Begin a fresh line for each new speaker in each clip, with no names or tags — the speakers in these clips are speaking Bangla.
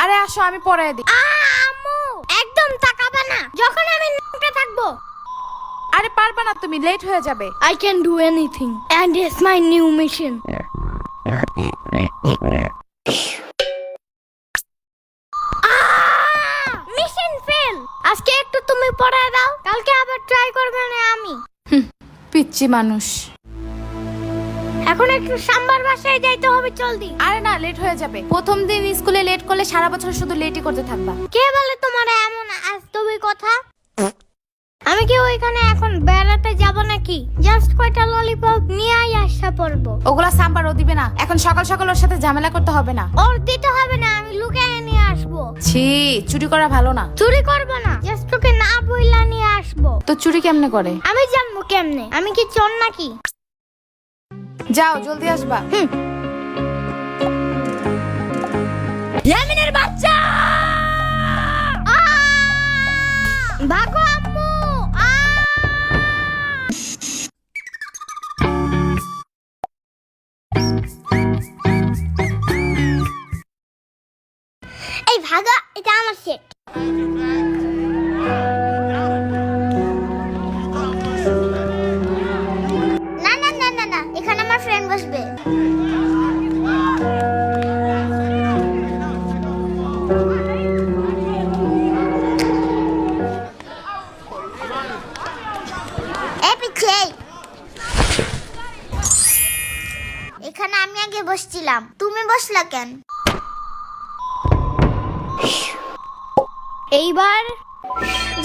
আরে আসো আমি পরে দিই।
আম্মু একদম তাকাবে না যখন আমি নামতে থাকব।
আরে পারবে না তুমি লেট হয়ে যাবে।
I can do anything and it's my new mission. Mission fail আজকে একটু তুমি পড়ায় দাও কালকে আবার ট্রাই করবে না আমি।
পিচ্ছি মানুষ।
এখন একটু সাম্বার বাসায় যাইতে হবে জলদি
আরে না লেট হয়ে যাবে। প্রথম দিন স্কুলে লেট করলে সারা বছর শুধু লেটই করতে থাকবা।
কে বলে তোমার এমন আস্তবি কথা? আমি কি ওইখানে এখন বেড়াতে যাব নাকি? জাস্ট কয়টা ললিপপ নিয়েই আসা পড়ব
ওগুলা সাম্বার ও দিবে না। এখন সকাল সকাল ওর সাথে ঝামেলা করতে হবে না।
ওর দিতে হবে না আমি লুকিয়ে নিয়ে আসব।
ছি চুরি করা ভালো না।
চুরি করব না জাস্ট তোকে না বইলা নিয়ে আসব।
তো চুরি কেমনে করে?
আমি জানব কেমনে? আমি কি চোর নাকি?
যাও জলদি আসবা।
ইয়ামিনের বাচ্চা! ভাগো আম্মু! এই ভাগা এটা আমার সেট বসবে। এখানে আমি আগে বসছিলাম। তুমি বসলা কেন? এইবার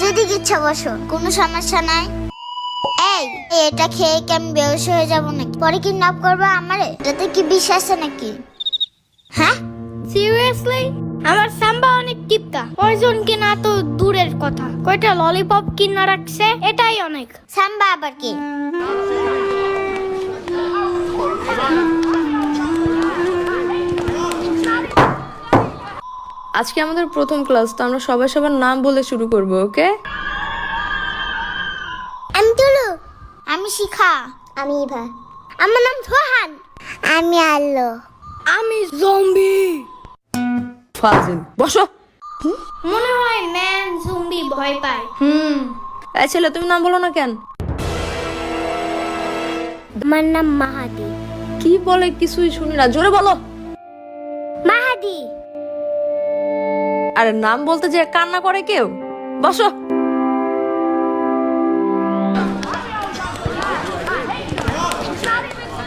যদি ইচ্ছা বসো, কোনো সমস্যা নাই। এই এটা খেয়ে কি আমি বেহোশ হয়ে যাব নাকি? পরে কি নাপ করবে আমারে? এটাতে কি বিষ আছে নাকি? হ্যাঁ? সিরিয়াসলি আমার সাম্বা অনেক টিপকা। পয়জন কিনা তো দূরের কথা। কয়টা ললিপপ কিনা রাখছে এটাই অনেক। সাম্বা আবার কি?
আজকে আমাদের প্রথম ক্লাস তো আমরা সবাই সবার নাম বলে শুরু করব ওকে
আমি শিখা? আমি ইভা। আমার নাম সোহান আমি আল্লো আমি জম্বি।
ফাজিল বসো।
মনে হয় ম্যান জম্বি ভয় পায়।
হুম। এই ছেলে তুমি নাম বলো না কেন?
আমার নাম মাহাদি।
কি বলে কিছুই শুনি না জোরে বলো।
মাহাদি।
আরে নাম বলতে যে কান্না করে কেউ? বসো।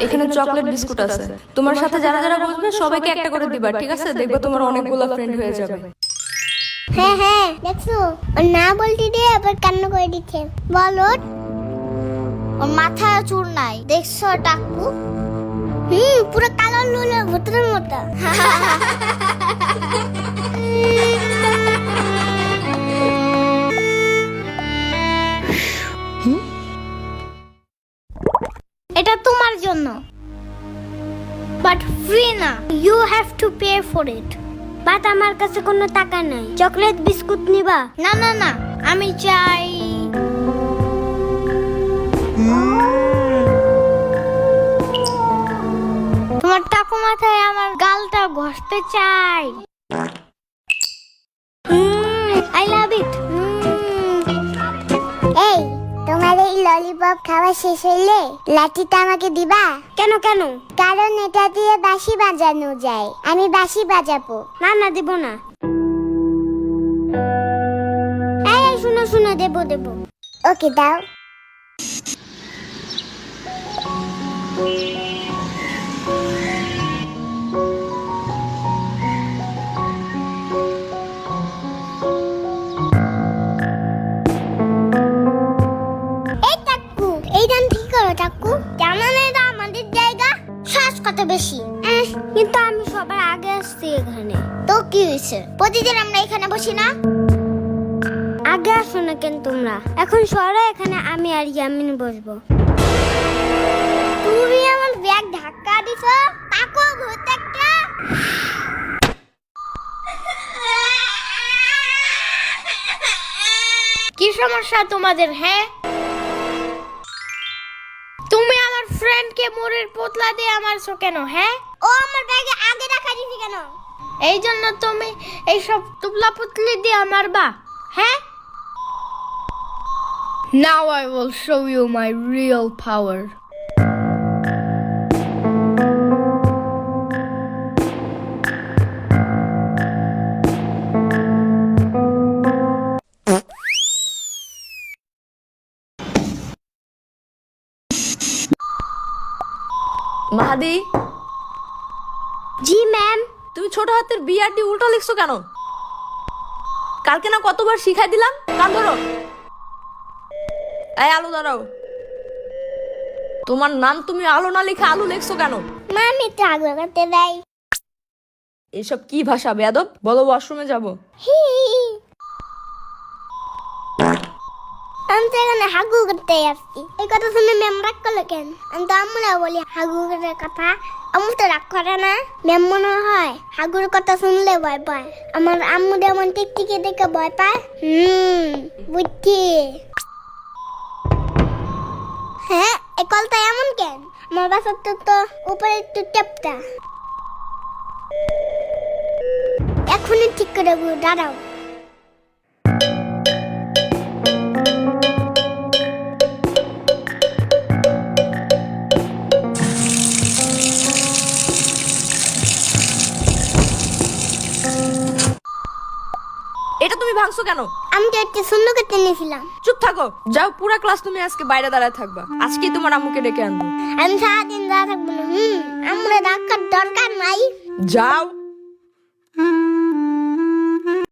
এখানে চকলেট বিস্কুট আছে। তোমার সাথে যারা যারা বসবে সবাইকে একটা করে দিবা ঠিক আছে? দেখবে তোমার অনেকগুলো ফ্রেন্ড হয়ে যাবে।
হ্যাঁ হ্যাঁ দেখছ? ও না বলতে দিয়ে আবার কান্না করে দিচ্ছে। বলো ওর মাথায় চুল নাই। দেখছ টাকু হুম পুরো কালো লুলের ভূতের মতো। এটা তোমার জন্য। বাট ফ্রি না you have to pay for it but আমার কাছে কোনো টাকা নাই। চকলেট বিস্কুট নিবা? না না না, আমি চাই। তোমার টাকু মাথায় আমার গালটা ঘষতে চাই। ললিপপ খাওয়া শেষ হইলে লাঠিটা আমাকে দিবা? কেন কেন? কারণ এটা দিয়ে বাঁশি বাজানো যায়। আমি বাঁশি বাজাবো। না না দেব না। এই এই, শুনো শুনো দেব দেব। ওকে দাও। কিন্তু আমি সবার আগে আসছি এখানে। তো কি হয়েছে? প্রতিদিন আমরা এখানে বসি না? আগে আসো না কেন তোমরা? এখন সরো, এখানে আমি আর ইয়ামিন বসবো। তুমি আমার ব্যাগ ধাক্কা দিছো? তাকো, ভূত একটা। কি সমস্যা তোমাদের হ্যাঁ? তুমি আমার ফ্রেন্ডকে মোরের পোতলা দিয়ে আমার কেন হ্যাঁ? ও আমার ব্যাগে আগে রাখা দিছি কেন? এই জন্য তুমি এইসব তুবলা পুতলি দিয়ে মারবা হ্যাঁ? Now I will show you my real power.
মাহাদি? তুমি ছোট হাতের বিআরটি উল্টো লিখছো কেন? কালকে না কতবার শিখাই দিলাম? কান ধরো। এই আলো দাঁড়াও তোমার নাম তুমি আলো না লিখে আলু লিখছো কেন?
মামি করতে দেয়।
এসব কি ভাষা বেয়াদব? বলো ওয়াশরুমে যাব।
হি আমি হাগু করতে আসছি এই কথা শুনে ম্যাম রাগ করল কেন আমি তো আমরা বলি হাগু করার কথা আম্মু তো রাগ করে না ম্যাম মনে হয় হাগুর কথা শুনলে ভয় পায় আমার আম্মু যেমন টিকটিকি দেখে ভয় পায় হুম বুঝছি হ্যাঁ এই কলটা এমন কেন আমার বাসার তো তো উপরে একটু টেপটা এখনই ঠিক করে দাঁড়াও
ভাঙছো কেন?
আমি তো একটা সুন্দর করতে নিয়েছিলাম
চুপ থাকো। যাও পুরো ক্লাস তুমি আজকে বাইরে দাঁড়ায় থাকবা। আজকে তোমার আম্মুকে ডেকে আনব।
আমি সারাদিন দাঁড়া থাকব না হুম? আমরা ডাক্তার দরকার নাই।
যাও